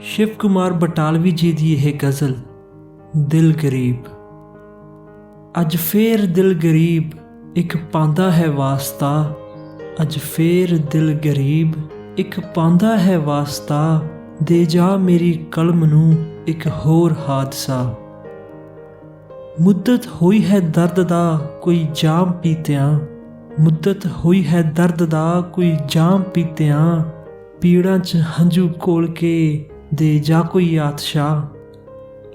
ਸ਼ਿਵ ਕੁਮਾਰ ਬਟਾਲਵੀ ਜੀ ਦੀ ਇਹ ਗਜ਼ਲ, ਦਿਲ ਗਰੀਬ। ਅੱਜ ਫੇਰ ਦਿਲ ਗਰੀਬ, ਇੱਕ ਪਾਂਦਾ ਹੈ ਵਾਸਤਾ। ਅੱਜ ਫੇਰ ਦਿਲ ਗਰੀਬ, ਇੱਕ ਪਾਂਦਾ ਹੈ ਵਾਸਤਾ। ਦੇ ਜਾ ਮੇਰੀ ਕਲਮ ਨੂੰ ਇੱਕ ਹੋਰ ਹਾਦਸਾ। ਮੁੱਦਤ ਹੋਈ ਹੈ ਦਰਦ ਦਾ ਕੋਈ ਜਾਮ ਪੀਤਿਆਂ। ਮੁੱਦਤ ਹੋਈ ਹੈ ਦਰਦ ਦਾ ਕੋਈ ਜਾਮ ਪੀਤਿਆਂ। ਪੀੜਾਂ 'ਚ ਹੰਝੂ ਕੋਲ ਕੇ ਦੇ ਜਾ ਕੋਈ ਆਤਸ਼ਾ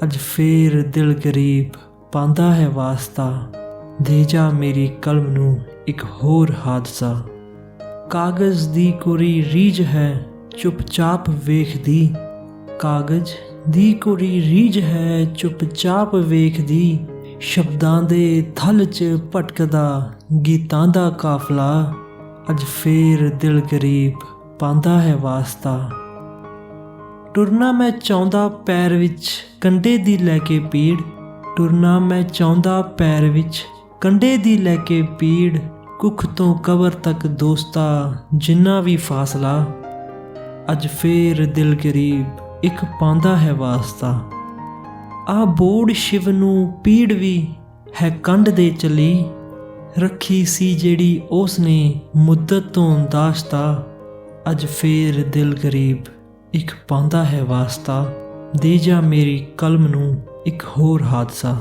ਅੱਜ ਫੇਰ ਦਿਲ ਗਰੀਬ ਪਾਂਦਾ ਹੈ ਵਾਸਤਾ। ਦੇ ਜਾ ਮੇਰੀ ਕਲਮ ਨੂੰ ਇੱਕ ਹੋਰ ਹਾਦਸਾ। ਕਾਗਜ਼ ਦੀ ਕੋਰੀ ਰੀਝ ਹੈ, ਚੁੱਪਚਾਪ ਵੇਖਦੀ। ਕਾਗਜ਼ ਦੀ ਕੋਰੀ ਰੀਝ ਹੈ, ਚੁੱਪਚਾਪ ਵੇਖਦੀ। ਸ਼ਬਦਾਂ ਦੇ ਥਲ 'ਚ ਭਟਕਦਾ, ਗੀਤਾਂ ਦਾ ਕਾਫਲਾ। ਅੱਜ ਫੇਰ ਦਿਲ ਗਰੀਬ ਪਾਂਦਾ ਹੈ ਵਾਸਤਾ। ਟੁਰਨਾ ਮੈਂ ਚਾਹੁੰਦਾ ਪੈਰ ਵਿੱਚ ਕੰਡੇ ਦੀ ਲੈ ਕੇ ਪੀੜ। ਟੁਰਨਾ ਮੈਂ ਚਾਹੁੰਦਾ ਪੈਰ ਵਿੱਚ ਕੰਡੇ ਦੀ ਲੈ ਕੇ ਪੀੜ। ਕੁੱਖ ਤੋਂ ਕਬਰ ਤੱਕ ਦੋਸਤਾ, ਜਿੰਨਾ ਵੀ ਫਾਸਲਾ। ਅੱਜ ਫੇਰ ਦਿਲ ਗਰੀਬ, ਇੱਕ ਪਾਉਂਦਾ ਹੈ ਵਾਸਤਾ। ਆ ਬੋੜ ਸ਼ਿਵ ਨੂੰ ਪੀੜ ਵੀ ਹੈ ਕੰਡ ਦੇ ਚਲੀ। ਰੱਖੀ ਸੀ ਜਿਹੜੀ ਉਸ ਨੇ ਮੁੱਦਤ ਤੋਂ ਦਾਸ਼ਤਾ। ਅੱਜ ਫੇਰ ਦਿਲ ਗਰੀਬ। ਇੱਕ ਪਾਉਂਦਾ ਹੈ ਵਾਸਤਾ ਦੇ ਜਾ ਮੇਰੀ ਕਲਮ ਨੂੰ ਇੱਕ ਹੋਰ ਹਾਦਸਾ।